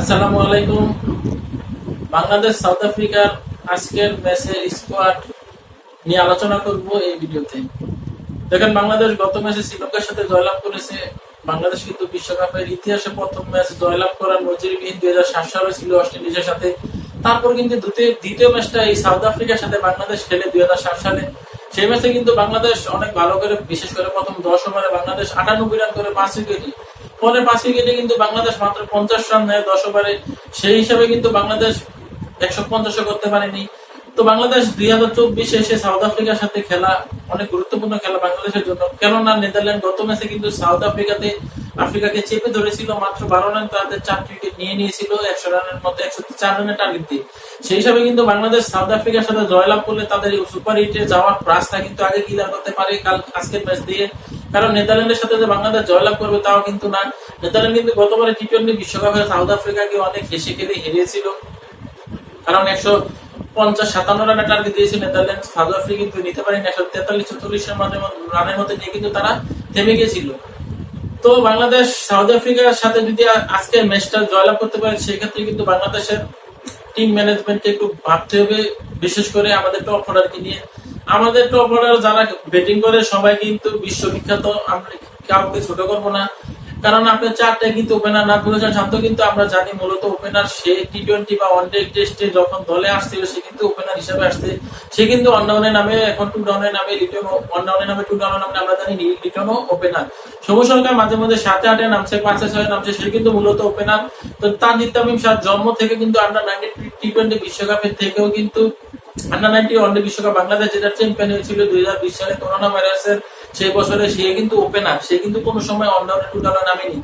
আসসালামু আলাইকুম। বাংলাদেশ, সাউথ আফ্রিকার আজকের ম্যাচের স্কোয়াড নিয়ে আলোচনা করব এই ভিডিওতে। দেখেন, বাংলাদেশ গত ম্যাচে শ্রীলঙ্কার সাথে জয়লাভ করেছে। বাংলাদেশ কিন্তু বিশ্বকাপের ইতিহাসে প্রথম ম্যাচ জয়লাভ করার নজিরবিহীন দুই হাজার সাত সালে ছিল ইন্ডিজের সাথে। তারপর কিন্তু দ্বিতীয় ম্যাচটা এই সাউথ আফ্রিকার সাথে বাংলাদেশ খেলে দুই হাজার সাত সালে সেই ম্যাচে কিন্তু বাংলাদেশ অনেক ভালো করে, বিশেষ করে প্রথম দশ ওভারে বাংলাদেশ আটানব্বই রান করে পাঁচ উইকেটে। পরে পাঁচ উইকেটে কিন্তু বাংলাদেশ মাত্র পঞ্চাশ রান নেয় দশ ওভারে। সেই হিসাবে কিন্তু বাংলাদেশ একশো পঞ্চাশও করতে পারেনি। তো বাংলাদেশ দুই হাজার চব্বিশে এসে সাউথ আফ্রিকার সাথে খেলা, অনেক গুরুত্বপূর্ণ খেলা বাংলাদেশের জন্য। কেননা নেদারল্যান্ড গত ম্যাচে কিন্তু সাউথ আফ্রিকাতে, আফ্রিকাকে চেপে ধরেছিল, মাত্র বারো রান তাদের চারটি উইকেট নিয়ে নিয়েছিল, একশো রানের মধ্যে একশো চার রানের টার্গেট দিয়ে। সেই হিসাবে কিন্তু বাংলাদেশ সাউথ আফ্রিকার সাথে জয়লাভ করলে তাদের সুপার হিটে যাওয়ার প্রাসটা কিন্তু আগে ক্লিয়ার করতে পারে। কাল আজকের ম্যাচ দিয়ে কারণ নেদারল্যান্ডের সাথে যে বাংলাদেশ জয়লাভ করবে তাও কিন্তু না। নেদারল্যান্ড কিন্তু গতবারে টি টোয়েন্টি বিশ্বকাপে সাউথ আফ্রিকাকে অনেক হেসে খেলে হেরিয়েছিল কারণ একশো পঞ্চাশ সাতান্ন রানের টার্গেট দিয়েছে নেদারল্যান্ড সাউথ আফ্রিকা কিন্তু নিতে পারেনি। একশো তেতাল্লিশ চল্লিশ রানের মধ্যে নিয়ে কিন্তু তারা থেমে গিয়েছিল তো বাংলাদেশ সাউথ আফ্রিকার সাথে যদি আজকে ম্যাচটা জয়লাভ করতে পারে, সেক্ষেত্রে কিন্তু বাংলাদেশের টিম ম্যানেজমেন্টকে একটু ভাবতে হবে। বিশেষ করে আমাদের টপ অর্ডারকে নিয়ে। আমাদের টপ অর্ডার যারা ব্যাটিং করে, সবাই কিন্তু বিশ্ববিখ্যাত। আমরা কাউকে ছোট করব না। কারণ আপনার চারটা কিন্তু ওপেনার না বলেছেন শান্ত কিন্তু আমরা জানি, মূলত ওপেনার সে টি টোয়েন্টি বা ওয়ান ডে টেস্টে যখন দলে আসছিল, সে কিন্তু ওপেনার হিসেবে আসছে। সে কিন্তু অনডাউনের নামে, এখন টু ডাউনের নামে লিটন অনডাউনের নামে টু ডাউনের নামে, আমরা জানি লিটনও ওপেনার সবুজ সরকার মাঝে মধ্যে সাথে আটে নামছে, পাঁচে ছয়ে নামছে, সে কিন্তু মূলত ওপেনার তো তার নিত্যামিম সার জন্ম থেকে কিন্তু আন্ডার নাইনটি টি টোয়েন্টি বিশ্বকাপের থেকেও কিন্তু আন্ডার ওয়ানডে বিশ্বকাপ বাংলাদেশ যেটা চ্যাম্পিয়ন হয়েছিল দুই হাজার বিশ সালে করোনা ভাইরাসের সেই বছরে সে কিন্তু ওপেনার সে কিন্তু কোনো সময় ডাউনে নামেনি।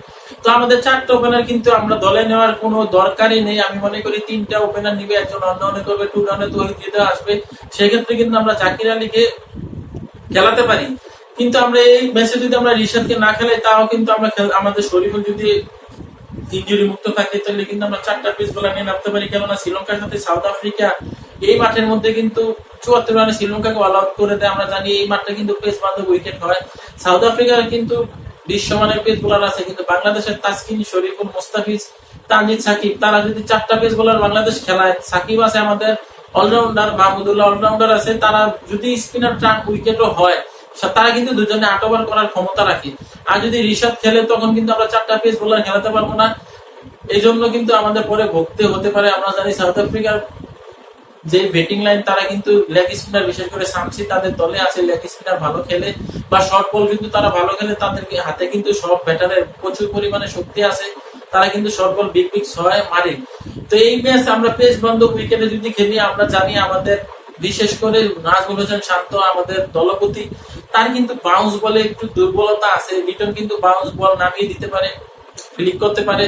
তো আমাদের ওপেনার কিন্তু আমরা দলে নেওয়ার কোনো দরকারই নেই। আমি মনে করি তিনটা ওপেনার নিবে, একজন করবে টু তো আসবে। সেক্ষেত্রে কিন্তু আমরা জাকির আলীকে খেলাতে পারি। কিন্তু আমরা এই ম্যাচে যদি আমরা রিশাদকে না খেলাই, তাও কিন্তু আমরা আমাদের শরীফুল যদি ইঞ্জুরি মুক্ত থাকে, তাহলে কিন্তু আমরা চারটা পিস বলা নিয়ে নামতে পারি। কেননা শ্রীলঙ্কার সাথে সাউথ আফ্রিকা এই মাঠের মধ্যে কিন্তু চুয়াত্তর রানে শ্রীলঙ্কাকে অল আউট করে দেয়। আমরা জানি এই মাঠটা কিন্তু পেস বান্ধব উইকেট হয়। সাউথ আফ্রিকার কিন্তু বিশ্বমানের পেস বোলার আছে, কিন্তু বাংলাদেশের তাসকিন, শরীফুল, মুস্তাফিজ, তানজিদ, সাকিব, তারা যদি চারটা পেস বোলার বাংলাদেশ খেলায়, সাকিব আছে আমাদের অলরাউন্ডার মাহমুদুল্লাহ অলরাউন্ডার আছে, তারা যদি স্পিনার ট্রাক উইকেটও হয় তারা কিন্তু দুজনে আট ওভার করার ক্ষমতা রাখে। আর যদি ঋষভ খেলে, তখন কিন্তু আমরা চারটা পেস বোলার খেলাতে পারব না। এই জন্য কিন্তু আমাদের পরে ভুগতে হতে পারে। আমরা জানি সাউথ আফ্রিকার যে ব্যাটিং লাইন তারা কিন্তু লেগ স্পিনার বিশেষ করে সামসি তাদের দলে আছে লেগ স্পিনার ভালো খেলে বা শর্ট বল কিন্তু তারা ভালো খেলে, তাদের হাতে কিন্তু সব ব্যাটারের প্রচুর পরিমাণে শক্তি আছে, তারা কিন্তু শর্ট বল বিগ বিগ ছয় মারে। তো এই ম্যাচ আমরা পেস বান্ধব উইকেটে যদি খেলি, আমরা জানি আমাদের, বিশেষ করে নাজমুল হোসেন শান্ত আমাদের দলপতি, তার কিন্তু বাউন্স বলে একটু দুর্বলতা আছে লিটন কিন্তু বাউন্স বল নামিয়ে দিতে পারে ফ্লিক করতে পারে।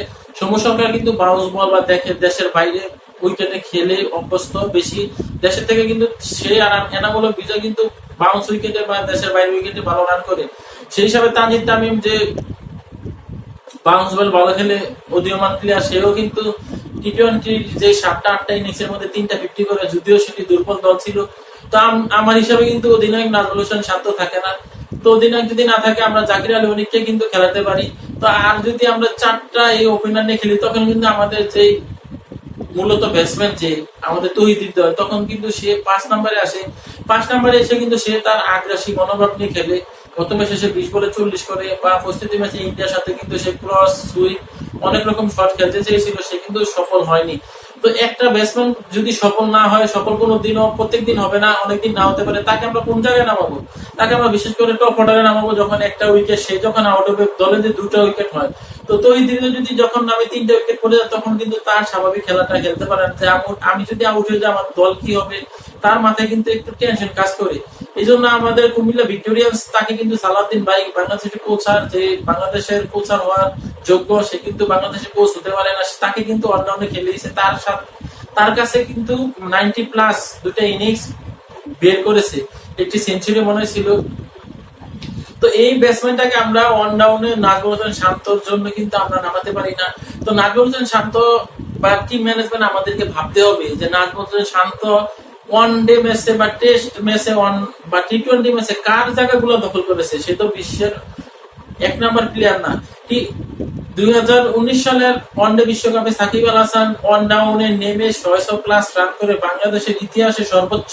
সরকার কিন্তু বাউন্স বল বা দেখে দেশের বাইরে উইকেটে খেলে অভ্যস্ত বেশি। দেশের থেকে কিন্তু সে এনামূলক বিজয় কিন্তু বাউন্স উইকেটে বা দেশের বাইরে উইকেটে ভালো রান করে। সেই হিসাবে তানজিদ তামিম যে বাউন্স বল ভালো খেলে, উদীয়মান প্লেয়ার সেও কিন্তু টি যে সাতটা, আটটা ইনিংসের মধ্যে তিনটা ফিফটি করে, যদিও সেটি দুর্বল দল ছিল। তো আমার হিসাবে কিন্তু অধিনায়ক নাজমুল হোসেন থাকে না। তো অধিনায়ক যদি না থাকে, আমরা জাকির আলী অনিককে কিন্তু খেলাতে পারি। তো আর যদি আমরা চারটা এই ওপেনার নিয়ে খেলি, তখন কিন্তু আমাদের যেই মূলত ব্যাটসম্যান যে আমাদের তৈরি দিতে হয়, তখন কিন্তু সে পাঁচ নাম্বারে আসে। পাঁচ নাম্বারে এসে কিন্তু সে তার আগ্রাসী মনোভাব নিয়ে খেলে। প্রথমে শেষে বিশ বলে চল্লিশ করে বা প্রস্তুতি ম্যাচে ইন্ডিয়ার সাথে কিন্তু সে ক্রস সুইপ অনেক রকম শট খেলতে চেয়েছিল, সে কিন্তু সফল হয়নি। তো একটা ব্যাটসম্যান যদি সফল না হয়, সফল কোনো দিনও প্রত্যেক দিন হবে না, অনেকদিন না হতে পারে, তাকে আমরা কোন জায়গায় নামাবো? তাকে আমরা বিশেষ করে টপ অর্ডারে নামাবো যখন একটা উইকেট সে যখন আউট হবে দলে যে দুটা উইকেট হয়। তো ওই দিনে যদি যখন নামে তিনটা উইকেট পড়ে যায়, তখন কিন্তু তার স্বাভাবিক খেলাটা খেলতে পারে আমি যদি আউট হয়ে যাই, আমার দল কি হবে? তার মাথায় কিন্তু একটু টেনশন কাজ করে। এই জন্য আমাদের কুমিল্লা ভিক্টোরিয়ান্স তাকে কিন্তু ভাই বাংলাদেশের কোচার যে বাংলাদেশের কোচার হওয়ার যোগ্য, সে কিন্তু কোচ হতে পারে না। তাকে কিন্তু অলরাউন্ডে তার সাথে তার কাছে কিন্তু নাইনটি প্লাস দুটা ইনিংস বের করেছে। একটি সেঞ্চুরি মনে ছিল। তো এই ব্যাটসম্যানটাকে আমরা ওয়ান ডাউনে নাজমুল শান্তর জন্য কিন্তু আমরা নামাতে পারি না। তো নাজমুল শান্ত বা টিম ম্যানেজমেন্ট আমাদেরকে ভাবতে হবে যে নাজমুল শান্ত ওয়ান ডে ম্যাচে বা টেস্ট ম্যাচে ওয়ান বা টি টোয়েন্টি ম্যাচে কার জায়গাগুলো দখল করেছে, সে তো বিশ্বের এক নাম্বার প্লেয়ার না। কি দুই সালের ওয়ানডে বিশ্বকাপে সাকিব আল হাসান ওয়ান ডাউনে নেমে ছয়শো প্লাস রান করে বাংলাদেশের ইতিহাসে সর্বোচ্চ।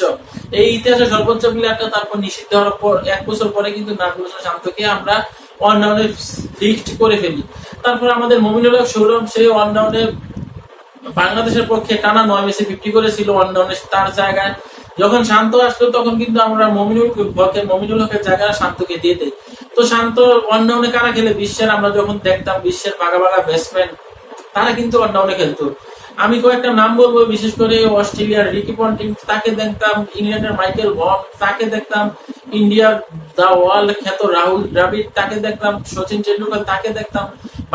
এই ইতিহাসে সর্বোচ্চ প্লেয়ারটা তারপর নিষিদ্ধ হওয়ার পর, এক বছর পরে কিন্তু নাজমুল হোসেন শান্তকে আমরা ওয়ান ডাউনে ফিক্সড করে ফেলি। তারপর আমাদের মমিনুল হক, সৌরভ সেই ওয়ান ডাউনে বাংলাদেশের পক্ষে টানা নয় ম্যাচে ফিফটি করেছিল ওয়ান তার জায়গায় যখন শান্ত আসলো, তখন কিন্তু আমরা মমিনুল হকের মমিনুল হকের জায়গায় শান্তকে দিয়ে দেই। তো শান্ত ওয়ান ডাউনে কারা খেলে? বিশ্বের, আমরা যখন দেখতাম বিশ্বের বাঘা বাঘা ব্যাটসম্যান তারা কিন্তু ওয়ান ডাউনে খেলতো। আমি কয়েকটা নাম বলব, বিশেষ করে অস্ট্রেলিয়ার রিকি পন্টিং তাকে দেখতাম ইংল্যান্ডের মাইকেল ভন তাকে দেখতাম ইন্ডিয়ার দা ওয়ার্ল্ড খ্যাত রাহুল দ্রাবিড়, তাকে দেখতাম সচিন টেন্ডুলকার তাকে দেখতাম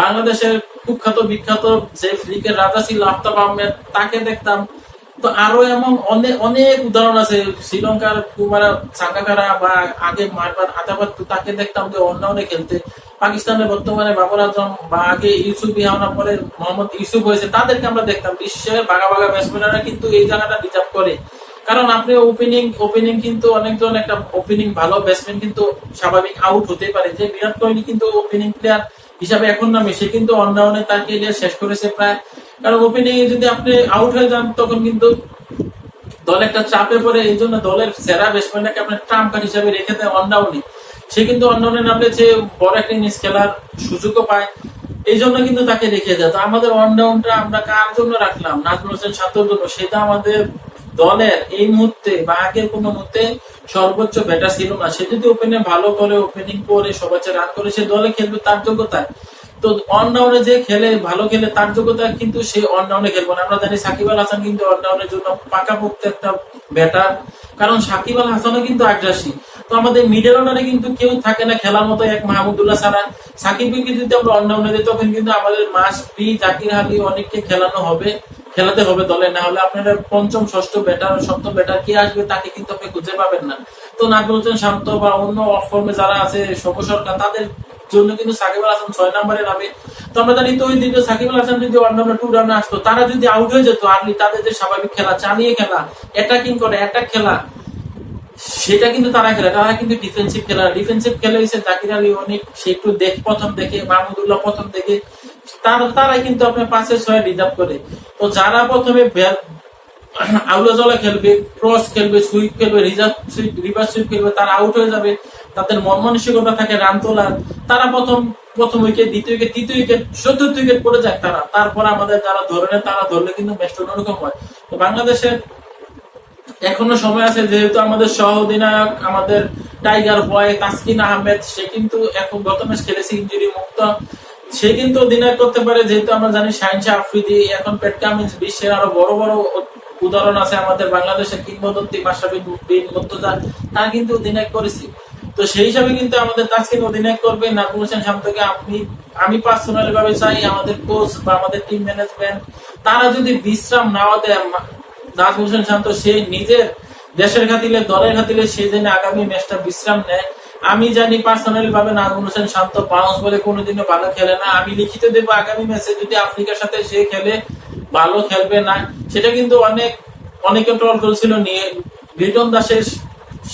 বাংলাদেশের কুখ্যাত, বিখ্যাত যে ফ্লিকের রাজা ছিল আফতাব আহমেদ, তাকে দেখতাম। তো আরও এমন অনেক অনেক উদাহরণ আছে। শ্রীলঙ্কার কুমারা সাকাকারা বা আগে মারবার আতাবাদ তাকে দেখতাম যে অন্যান্য খেলতে। পাকিস্তানের বর্তমানে বাবর আজম বা আগে ইউসুফ বিহাওনা পরে মোহাম্মদ ইউসুফ হয়েছে, তাদেরকে আমরা দেখতাম। বিশ্বের বাঘা বাঘা ব্যাটসম্যানরা কিন্তু এই জায়গাটা রিজার্ভ করে। কারণ আপনি ওপেনিং ওপেনিং কিন্তু অনেকজন একটা ওপেনিং ভালো ব্যাটসম্যান কিন্তু স্বাভাবিক আউট হতে পারে। যে বিরাট কোহলি কিন্তু ওপেনিং প্লেয়ার হিসাবে এখন নামে সে কিন্তু অনডাউনে তার কেরিয়ার শেষ করেছে প্রায়। কারণ ওপেনিং এ যদি আপনি আউট হয়ে যান, তখন কিন্তু দল একটা চাপে পড়ে, এই জন্য দলের সেরা ব্যাটসম্যানটাকে আপনার ট্রাম্প কার্ড হিসাবে রেখে দেয় অনডাউনে সে কিন্তু অনডাউনে নামলে যে বড় একটা ইনিংস খেলার সুযোগও পায়। এই জন্য কিন্তু তাকে রেখে দেয়। তো আমাদের অনডাউনটা আমরা কার জন্য রাখলাম? নাজমুল হোসেন সান্তর জন্য। সেটা আমাদের দলের এই মুহূর্তে বা আগের কোন মুহূর্তে সর্বোচ্চ ব্যাটার ছিল না। সে যদি ওপেনে ভালো করে ওপেনিং করে সবাই রান করে, সে দলে খেলবে তার যোগ্যতায়। তো অনডাউনে যে খেলে, ভালো খেলে তার যোগ্যতা কিন্তু সে অনডাউনে খেলবে না। আমরা জানি সাকিব আল হাসান কিন্তু অনডাউনের জন্য পাকাপোক্ত একটা ব্যাটার কারণ সাকিব আল হাসানও কিন্তু আগ্রাসী। তো আমাদের মিডল অর্ডারে কিন্তু কেউ থাকে না, খেলার মতো এক মাহমুদুল্লাহ ছাড়া। সাকিবকে যদি আমরা দিই তখন কিন্তু আমাদের মাস বি জাকির আলী অনেককে খেলানো হবে। খেলাতে হবে দলে, না হলে আপনারা পঞ্চম, ষষ্ঠ ব্যাটার সপ্তম ব্যাটার কে আসবে তাকে কিন্তু আপনি খুঁজে পাবেন না। তো নাজমুল হোসেন শান্ত বা অন্য অফ ফর্মে যারা আছে সব সরকার, তাদের জন্য কিন্তু সাকিব আল হাসান ছয় নম্বরে নামে তো আমরা জানি তো ওই দিন সাকিব আল হাসান যদি ওয়ান টু রানে আসতো, তারা যদি আউট হয়ে যেত, আর্লি তাদের যে স্বাভাবিক খেলা, চালিয়ে খেলা অ্যাটাকিং করে অ্যাটাক খেলা, সেটা কিন্তু তারা খেলে। তারা কিন্তু ডিফেন্সিভ খেলা। ডিফেন্সিভ খেলে হয়েছে জাকির আলী অনেক, সে একটু দেখ, প্রথম দেখে মাহমুদুল্লাহ প্রথম দেখে। তার তারাই কিন্তু আপনার পাঁচে ছয় রিজার্ভ করে। তো যারা প্রথমে আউলা জলা খেলবে ক্রস খেলবে সুইপ খেলবে রিজার্ভ সুইপ রিভার্স সুইপ খেলবে, তারা আউট হয়ে যাবে। তাদের মন মানসিকতা থাকে রান তোলার। তারা প্রথম প্রথম উইকেট দ্বিতীয় উইকেট তৃতীয় উইকেট চতুর্থ উইকেট পড়ে যায় তারা। তারপর আমাদের যারা ধরে তারা ধরলে কিন্তু ম্যাচটা অন্যরকম হয়। তো বাংলাদেশের এখনও সময় আছে, যেহেতু আমাদের সহ অধিনায়ক, আমাদের টাইগার বয় তাসকিন আহমেদ, সে কিন্তু এখন গত ম্যাচ খেলেছে ইঞ্জুরি মুক্ত সে কিন্তু অধিনায়ক করতে পারে, যেহেতু আমরা জানি শাহিনশাহ আফ্রিদি এখন পেট কামিন্স বিশ্বের আরও বড় বড় উদাহরণ আছে আমাদের বাংলাদেশের কিংবদন্তি মাসাবি বিন মুর্তজা তারা কিন্তু অধিনায়ক করেছি। তো সেই হিসাবে কিন্তু আমাদের তাসকিন অধিনায়ক করবে নাজমুল হোসেন শান্তকে আমি আমি পার্সোনালি ভাবে চাই আমাদের কোচ বা আমাদের টিম ম্যানেজমেন্ট তারা যদি বিশ্রাম নাও দেয় নাজমুল হোসেন শান্ত সে নিজের দেশের খাতিলে দলের খাতিলে সে যেন আগামী ম্যাচটা বিশ্রাম নেয় আমি জানি পার্সোনালি ভাবে নাজমুল হোসেন শান্ত বাউন্স বলে কোনোদিনও ভালো খেলে না। আমি লিখিত দেব আগামী ম্যাচে যদি আফ্রিকার সাথে সে খেলে, ভালো খেলবে না। সেটা কিন্তু অনেক, অনেকে ট্রল করেছিল নিয়ে। লিটন দাসের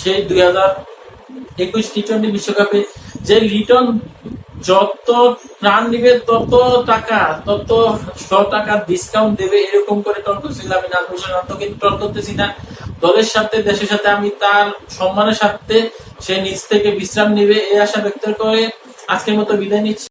সেই দুই হাজার একুশ টি টোয়েন্টি বিশ্বকাপে যে লিটন যত রান নিবে তত টাকা, তত শ টাকা ডিসকাউন্ট দেবে, এরকম করে টল করছিল। আমি নাজমুল শান্ত কিন্তু টল করতেছি না। দলের সাথে, দেশের সাথে আমি তার সম্মানের সাথে সে নিজ থেকে বিশ্রাম নিবে, এই আশা ব্যক্ত করে আজকের মতো বিদায় নিচ্ছি।